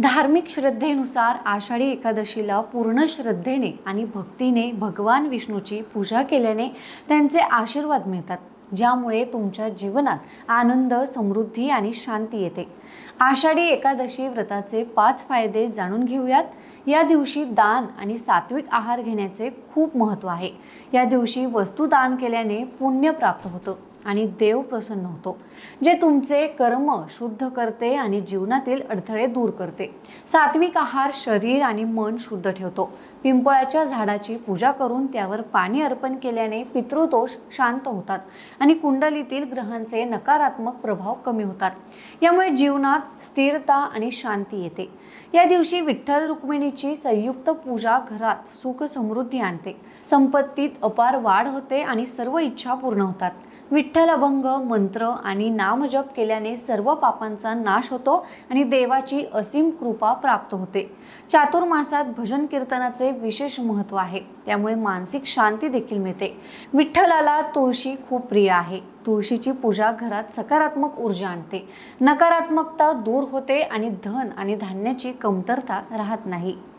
धार्मिक श्रद्धेनुसार आषाढी एकादशीला पूर्ण श्रद्धेने आणि भक्तीने भगवान विष्णूची पूजा केल्याने त्यांचे आशीर्वाद मिळतात ज्यामुळे तुमच्या जीवनात आनंद समृद्धी आणि शांती येते. आषाढी एकादशी व्रताचे पाच फायदे जाणून घेऊयात. या दिवशी दान आणि सात्विक आहार घेण्याचे खूप महत्त्व आहे. या दिवशी वस्तू दान केल्याने पुण्य प्राप्त होतं. आणि देव प्रसन्न होतो जे तुमचे कर्म शुद्ध करते आणि जीवनातील अडथळे दूर करते. सात्विक आहार शरीर आणि मन शुद्ध ठेवतो. पिंपळाच्या झाडाची पूजा करून त्यावर पाणी अर्पण केल्याने पितृदोष शांत होतात आणि कुंडलीतील ग्रहांचे नकारात्मक प्रभाव कमी होतात. यामुळे जीवनात स्थिरता आणि शांती येते. या दिवशी विठ्ठल रुक्मिणीची संयुक्त पूजा घरात सुख समृद्धी आणते. संपत्तीत अपार वाढ होते आणि सर्व इच्छा पूर्ण होतात. विठ्ठल अभंग मंत्र आणि नामजप केल्याने सर्व पापांचा नाश होतो आणि देवाची असीम कृपा प्राप्त होते. चातुर्मासात भजन कीर्तनाचे विशेष महत्त्व आहे. त्यामुळे मानसिक शांती देखील मिळते. विठ्ठलाला तुळशी खूप प्रिय आहे. तुळशीची पूजा घरात सकारात्मक ऊर्जा आणते. नकारात्मकता दूर होते आणि धन आणि धान्याची कमतरता राहत नाही.